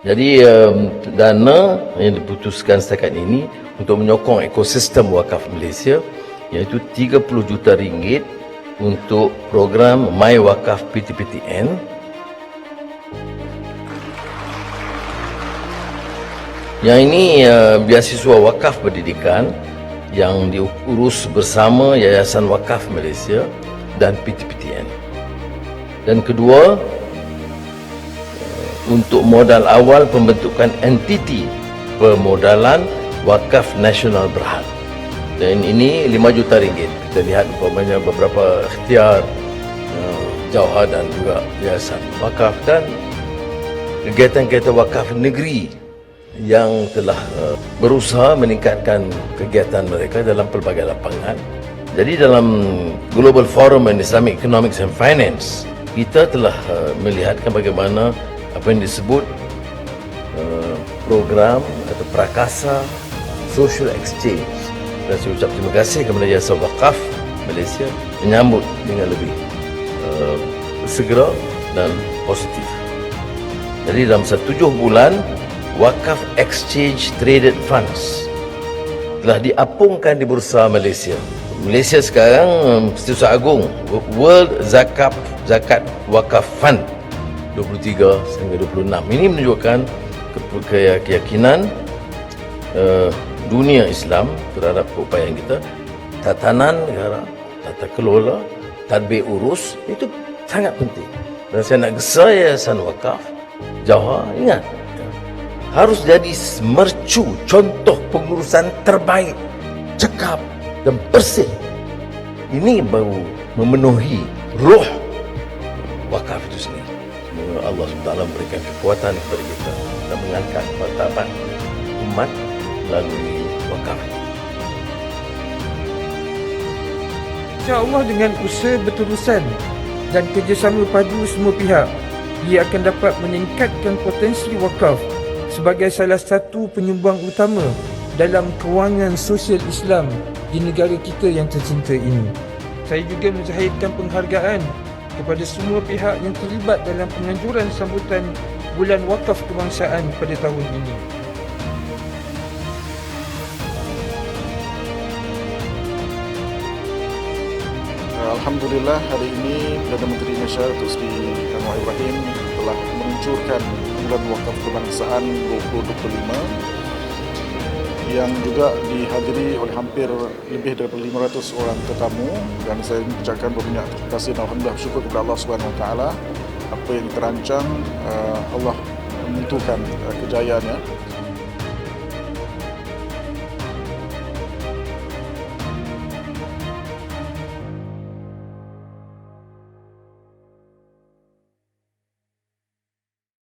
Jadi um, dana yang diputuskan setakat ini untuk menyokong ekosistem wakaf Malaysia iaitu 30 juta ringgit untuk program My Wakaf PTPTN Yang ini uh, beasiswa wakaf pendidikan yang diurus bersama Yayasan Wakaf Malaysia dan PTPTN. Dan kedua, untuk modal awal pembentukan entiti permodalan wakaf nasional Berhad. Dan ini 5 juta ringgit. Kita lihat umpamanya beberapa ikhtiar uh, Jauhar dan juga Yayasan Wakaf dan kegiatan-kegiatan wakaf negeri yang telah uh, berusaha meningkatkan kegiatan mereka dalam pelbagai lapangan. Jadi dalam Global Forum on Islamic Economics and Finance, kita telah uh, melihatkan bagaimana apa yang disebut uh, program atau prakasa social exchange. Dan saya ucap terima kasih kepada Yayasan Wakaf Malaysia menyambut dengan lebih uh, segera dan positif. Jadi dalam satu tujuh bulan Wakaf Exchange Traded Funds telah diapungkan di Bursa Malaysia. Malaysia sekarang Setiausaha Agung World Zakat Zakat Wakaf Fund 23 sehingga 26. Ini menunjukkan ke- keyakinan uh, dunia Islam terhadap keupayaan kita. Tatanan negara, tata kelola, tadbir urus itu sangat penting. Dan saya nak gesa Yayasan Wakaf Jauhar ingat harus jadi mercu contoh pengurusan terbaik cekap dan bersih ini baru memenuhi roh wakaf itu sendiri Allah SWT memberikan kekuatan kepada kita dan mengangkat martabat umat melalui wakaf InsyaAllah dengan usaha berterusan dan kerjasama padu semua pihak, ia akan dapat meningkatkan potensi wakaf sebagai salah satu penyumbang utama dalam kewangan sosial Islam di negara kita yang tercinta ini. Saya juga menzahirkan penghargaan kepada semua pihak yang terlibat dalam penganjuran sambutan Bulan Wakaf Kebangsaan pada tahun ini. Alhamdulillah hari ini Perdana Menteri Malaysia Datuk Seri Anwar Ibrahim telah meluncurkan Bulan Wakaf Kebangsaan 2025 yang juga dihadiri oleh hampir lebih daripada 500 orang tetamu dan saya mengucapkan berbanyak terima kasih dan alhamdulillah syukur kepada Allah Subhanahu Taala. Apa yang terancang uh, Allah menentukan uh, kejayaannya